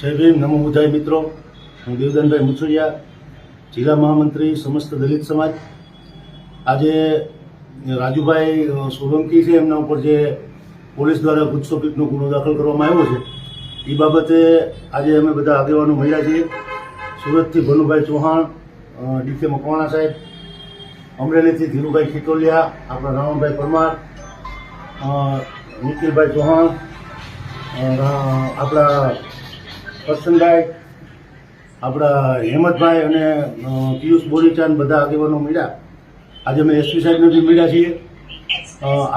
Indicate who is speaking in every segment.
Speaker 1: જય ભીમ, નમો બુધાય મિત્રો. હું દેવદાનભાઈ મુછુરિયા જિલ્લા મહામંત્રી સમસ્ત દલિત સમાજ. આજે રાજુભાઈ સોલંકી છે, એમના ઉપર જે પોલીસ દ્વારા ગુજસોપીટનો ગુનો દાખલ કરવામાં આવ્યો છે એ બાબતે આજે અમે બધા આગેવાનો મળ્યા છીએ. સુરતથી ભનુભાઈ ચૌહાણ ડીકે મકવાણા સાહેબ, અમરેલીથી ધીરુભાઈ ખીટોલિયા, આપણા રાવણભાઈ પરમાર નિખિલભાઈ ચૌહાણ આપણા કરશનભાઈ આપણા હેમંતભાઈ અને પિયુષ બોરીચાંદ બધા આગેવાનો મળ્યા. આજે અમે એસપી સાહેબને બી મળ્યા છીએ.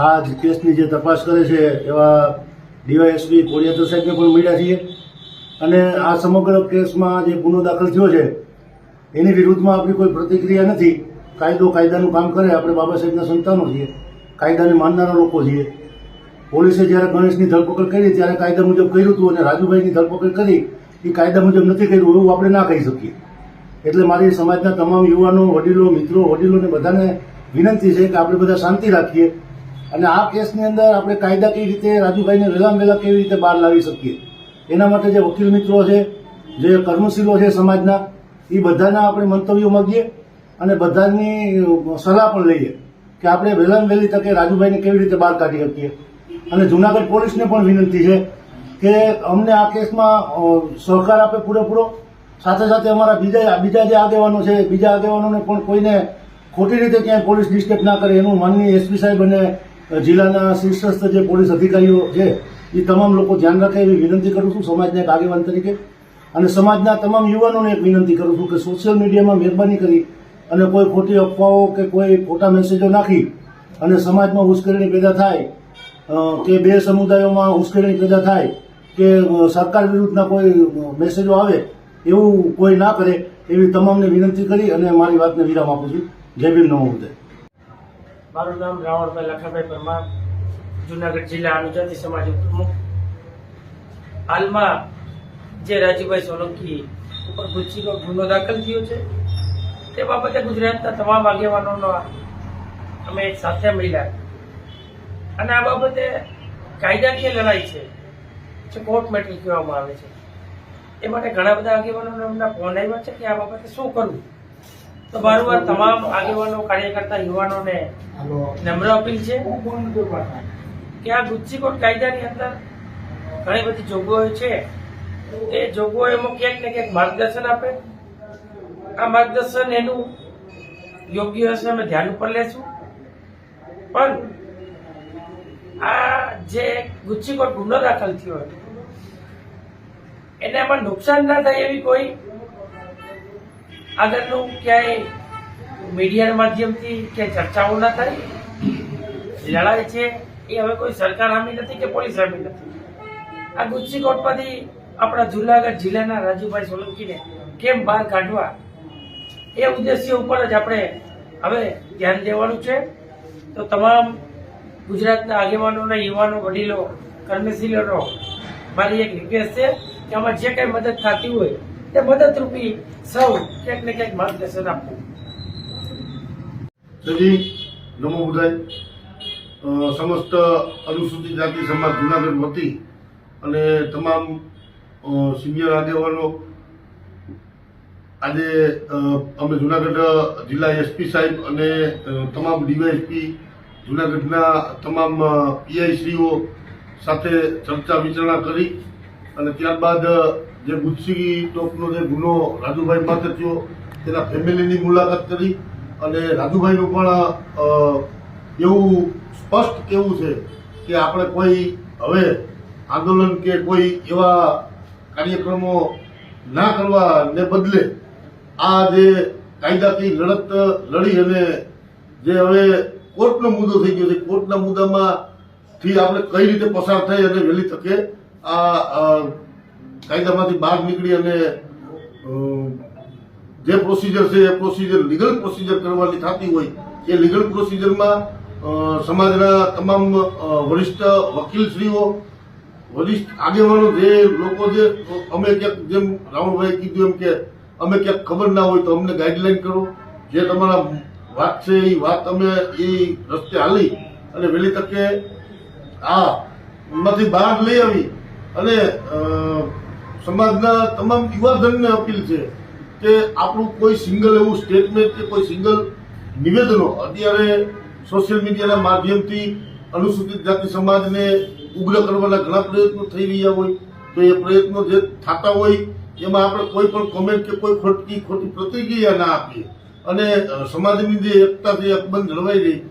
Speaker 1: આ કેસની જે તપાસ કરે છે એવા ડીવાયએસપી કોડિયાતર સાહેબને પણ મળ્યા છીએ. અને આ સમગ્ર કેસમાં જે ગુનો દાખલ થયો છે, એની વિરુદ્ધમાં આપણી કોઈ પ્રતિક્રિયા નથી. કાયદો કાયદાનું કામ કરે, આપણે બાબા સાહેબના સંતાનો છીએ. કાયદાને માનનારા લોકો છીએ. પોલીસે જ્યારે ગણેશની ધરપકડ કરી, ત્યારે કાયદા મુજબ કર્યું હતું અને રાજુભાઈની ધરપકડ કરી, એ કાયદા મુજબ નથી કર્યું એવું આપણે ના કહી શકીએ. એટલે મારી સમાજના તમામ યુવાનો, વડીલો, મિત્રો, વડીલોને બધાને વિનંતી છે કે આપણે બધા શાંતિ રાખીએ અને આ કેસની અંદર આપણે કાયદાકીય રીતે રાજુભાઈને વહેલામાં વહેલા કેવી રીતે બહાર લાવી શકીએ. એના માટે જે વકીલ મિત્રો છે, જે કર્મશીલો છે સમાજના, એ બધાના આપણે મંતવ્યો માગીએ અને બધાની સલાહ પણ લઈએ કે આપણે વહેલામાં વહેલી તકે રાજુભાઈને કેવી રીતે બહાર કાઢી શકીએ. અને જુનાગઢ પોલીસને પણ વિનંતી છે કે અમને આ કેસમાં સહકાર આપે પૂરેપૂરો. સાથે સાથે અમારા બીજા બીજા જે આગેવાનો છે, બીજા આગેવાનોને પણ કોઈને ખોટી રીતે ક્યાંય પોલીસ ડિસ્ટર્બ ના કરે એનું માનનીય એસપી સાહેબ અને જિલ્લાના શીર્ષસ્થ જે પોલીસ અધિકારીઓ છે, એ તમામ લોકો ધ્યાન રાખે એવી વિનંતી કરું છું સમાજના એક આગેવાન તરીકે. અને સમાજના તમામ યુવાનોને એક વિનંતી કરું છું કે સોશિયલ મીડિયામાં મહેરબાની કરી અને કોઈ ખોટી અફવાઓ કે કોઈ ખોટા મેસેજો નાખી અને સમાજમાં ઉશ્કેરણી પેદા થાય કે બે સમુદાયોમાં ઉશ્કેરણી પેદા થાય, કે સરકાર વિરુદ્ધના કોઈ મેસેજો આવે, એવું કોઈ ના કરે, એવી તમામને વિનંતી કરી અને મારી વાતને વિરામ આપું છું. જય ભીમ નમો ઉદય
Speaker 2: મારું નામ રાવણભાઈ લખાભાઈ પરમાર, જુનાગઢ જિલ્લા અનુજાતિ સમાજ પ્રમુખ હાલમાં જે રાજુભાઈ સોલંકી ઉપર ગુચ્છીનો ગુનો દાખલ થયો છે, તે બાબતે ગુજરાતના તમામ આગેવાનોનો અમે સાથે મળ્યા. અને આ બાબતે કાયદાકીય લડાઈ છે જે કોર્ટ મેટલ કહેવામાં આવે છે. એ માટે ઘણા બધા આગેવાનોને અમને ફોન આવ્યા છે કે આ બાબતે શું કરવું? તો મારું આ તમામ આગેવાનો કાર્યકર્તા યુવાનોને નમ્ર અપીલ છે કે આ ગુચ્છીકોટ કાયદાની અંદર ઘણી બધી જોગવાઈઓ છે. એ જોગવાઈઓમાં ક્યાંક ને ક્યાંક માર્ગદર્શન આપે. આ માર્ગદર્શન એનું યોગ્ય હશે અમે ધ્યાન ઉપર લેશું. પણ ગુચ્છીકોટ ગુનો દાખલ થયો હતો. એને એમાં નુકસાન ના થાય એવી કોઈ આગળનું ક્યાંય મીડિયાના માધ્યમથી ક્યાંય ચર્ચાઓ ના થાય? લડાઈ છે, એ હવે કોઈ સરકાર હામી નથી કે પોલીસ હામી નથી? આ ગુચ્છીકોટમાંથી આપણા જુનાગઢ જિલ્લાના રાજુભાઈ સોલંકીને કેમ બહાર કાઢવા? એ ઉદ્દેશ્ય ઉપર જ આપણે હવે ધ્યાન દેવાનું છે. તો તમામ ગુજરાતના આગેવાનોના યુવાનો, વડીલો, કર્મશીલોનો. મારી એક રિક્વેસ્ટ છે કે આમાં જે કંઈ મદદ થતી હોય, તે મદદરૂપી સૌ ક્યાંક ને ક્યાંક માર્ગદર્શન આપવું.
Speaker 1: સજી નમો બુધાય. સમસ્ત અનુસૂચિત જાતિ સમાજ જુનાગઢ વતી અને તમામ સિનિયર આગેવાનો, આજે અમે જુનાગઢ જિલ્લા એસપી સાહેબ અને તમામ ડીવાયએસપી જુનાગઢના તમામ પીઆઈસીઓ સાથે ચર્ચા વિચારણા કરી અને ત્યારબાદ જે ગુજસી ટોપનો જે ગુનો રાજુભાઈ પાસે થયો, તેના ફેમિલીની મુલાકાત કરી અને રાજુભાઈનું પણ એવું સ્પષ્ટ કેવું છે કે આપણે કોઈ હવે આંદોલન કે કોઈ એવા કાર્યક્રમો ના કરવાને બદલે આ જે કાયદાકીય લડત લડી અને જે હવે કોર્ટનો મુદ્દો થઈ ગયો છે. કોર્ટના મુદ્દામાં થી આપણે કઈ રીતે પસાર થઈ અને વહેલી તકે આ કાયદામાંથી બહાર નીકળી અને જે પ્રોસિજર છે, એ પ્રોસિજર લીગલ પ્રોસિજર કરવાની થતી હોય, એ લીગલ પ્રોસિજરમાં સમાજના તમામ વરિષ્ઠ વકીલશ્રીઓ, વરિષ્ઠ આગેવાનો જે લોકો જે, અમે ક્યાંક જેમ રાવણભાઈ કીધું એમ કે, અમે ક્યાંક ખબર ના હોય તો અમને ગાઈડલાઈન કરો. જે તમારા વાત છે એ વાત અમે એ રસ્તે હાલી અને વહેલી તકે આ માંથી બહાર લઈ આવી અને
Speaker 3: સમાજના તમામ યુવાધનને અપીલ છે કે આપણું કોઈ સિંગલ એવું સ્ટેટમેન્ટ કે કોઈ સિંગલ નિવેદનો અત્યારે સોશિયલ મીડિયાના માધ્યમથી અનુસૂચિત જાતિ સમાજને ઉગ્ર કરવાના ઘણા પ્રયત્નો થઈ રહ્યા હોય, તો એ પ્રયત્નો જે થતા હોય, એમાં આપણે કોઈ પણ કોમેન્ટ કે કોઈ ખોટી ખોટી પ્રતિક્રિયા ના આપીએ. અને સમાજની જે એકતા અકબંધ જળવાઈ રહી,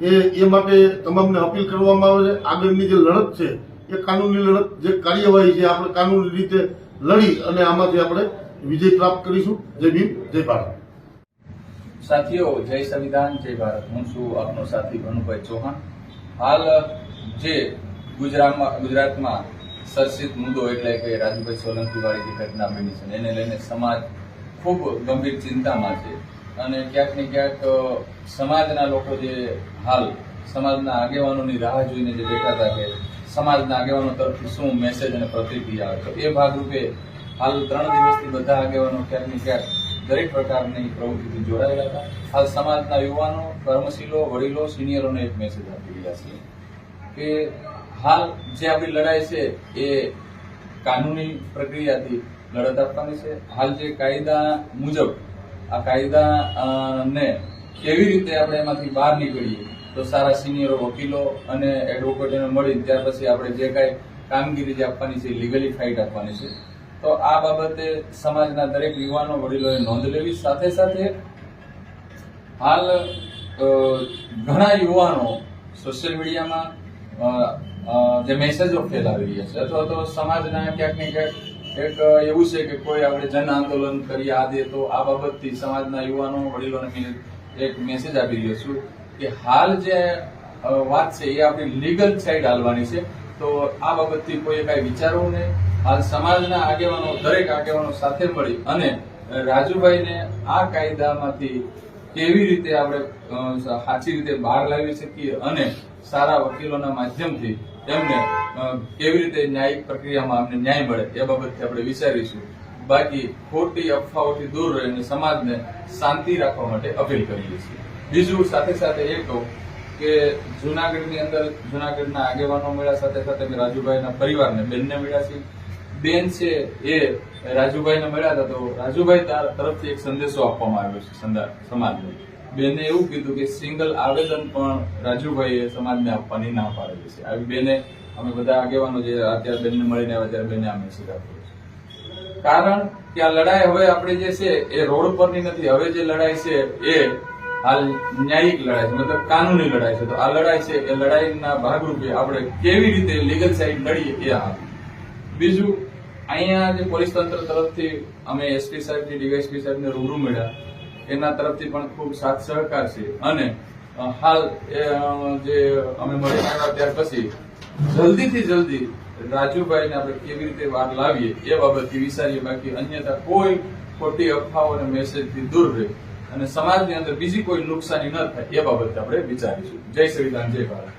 Speaker 3: એ એ માટે તમામને અપીલ કરવામાં આવે છે. આગળની જે લડત છે, એ કાનૂની લડત જે કાર્યવાહી છે, આપણે કાનૂની રીતે લડી અને આમાંથી આપણે વિજય પ્રાપ્ત કરીશું. જય ભીમ, જય ભારત.
Speaker 4: સાથીઓ, જય સંવિધાન, જય ભારત. હું છું આપનો સાથી ભનુભાઈ ચૌહાણ. હાલ, જે ગુજરાતમાં ગુજરાતમાં ચર્ચિત મુદ્દો એટલે કે રાજુભાઈ સોલંકી વાળી જે ઘટના બની છે, એને લઈને સમાજ ખૂબ ગંભીર ચિંતામાં છે. અને ક્યાંક ને ક્યાંક સમાજના લોકો જે હાલ, સમાજના આગેવાનોની રાહ જોઈને જે બેઠા હતા કે સમાજના આગેવાનો તરફથી શું મેસેજ અને પ્રતિક્રિયા આવે. તો એ ભાગરૂપે હાલ ત્રણ દિવસથી બધા આગેવાનો ક્યાંક ને ક્યાંક દરેક પ્રકારની પ્રવૃત્તિથી જોડાયેલા હતા. હાલ સમાજના યુવાનો, કર્મશીલો, વડીલો, સિનિયરોને એક મેસેજ આપી રહ્યા છીએ કે હાલ જે આપણી લડાઈ છે એ કાનૂની પ્રક્રિયાથી લડત આપવાની છે. હાલ જે કાયદા મુજબ આ કાયદા ને કેવી રીતે આપણે એમાંથી બહાર નીકળીએ? તો સારા સિનિયરો વકીલો અને એડવોકેટોને મળી ત્યાર પછી આપણે જે કાંઈ કામગીરી જે આપવાની છે લીગલી ફાઇટ આપવાની છે. તો આ બાબતે સમાજના દરેક યુવાનો વડીલોએ નોંધ લેવી. સાથે સાથે હાલ ઘણા યુવાનો સોશિયલ મીડિયામાં જે મેસેજો ફેલાવી રહ્યા છે અથવા તો સમાજના ક્યાંક ને ક્યાંક એક એવું છે કે કોઈ આપણે જન આંદોલન કરી આ દે તો આ બાબતથી સમાજના યુવાનો, વડીલોને એક મેસેજ આપી રહ્યો છું કે હાલ જે વાત છે એ આપણી લીગલ સાઈડ હાલવાની છે. તો આ બાબતથી કોઈએ કાંઈ વિચારવું નહીં. હાલ સમાજના આગેવાનો, દરેક આગેવાનો સાથે મળી અને રાજુભાઈને આ કાયદામાંથી કેવી રીતે આપણે સાચી રીતે બહાર લાવી શકીએ અને સારા વકીલોના માધ્યમથી એમને કેવી રીતે ન્યાયિક પ્રક્રિયામાં અમને ન્યાય મળે એ બાબતથી આપણે વિચારીશું. બાકી ખોટી અફવાઓથી દૂર રહીને સમાજને શાંતિ રાખવા માટે અપીલ કરીએ છીએ. બીજું સાથે સાથે એ કહું કે જુનાગઢની અંદર, જુનાગઢના આગેવાનો મળ્યા સાથે સાથે રાજુભાઈના પરિવારને બેનને મળ્યા છે બેન છે એ રાજુભાઈને મળ્યા હતા, તો રાજુભાઈ તાર- તરફથી એક સંદેશો આપવામાં આવ્યો છે સમાજને. બેને એવું કીધું કે સિંગલ આવેદન પણ રાજુભાઈએ સમાજને આપવાની ના પાડેલી છે. આવી બેને અમે બધા આગેવાનો જે અત્યારે બેનને મળીને આવ્યા ત્યારે બેને આ મેસેજ આપ્યો કારણ કે આ લડાઈ હવે આપણે જે છે એ રોડ પરની નથી, હવે જે લડાઈ છે એ હાલ ન્યાયિક લડાઈ છે, મતલબ કાનૂની લડાઈ છે. તો આ લડાઈ છે એ લડાઈના ભાગરૂપે આપણે કેવી રીતે લીગલ સાઈડ લડીએ એ આ બીજું અહીંયા જે પોલીસ તંત્ર તરફથી અમે એસપી સાહેબની ડીવાયસપી સાહેબને રૂબરૂ મળ્યા. એના તરફથી પણ ખૂબ સાથ સહકાર છે. અને હાલ જે અમે મળી આવ્યા ત્યાર પછી, જલ્દીથી જલ્દી રાજુભાઈને આપણે કેવી રીતે વાર લાવીએ એ બાબતથી વિચારીએ. બાકી અન્યથા કોઈ ખોટી અફવાઓ અને મેસેજથી દૂર રહે. અને સમાજની અંદર બીજી કોઈ નુકસાની ન થાય એ બાબતે આપણે વિચારીશું. જય સંવિધાન જય ભારત.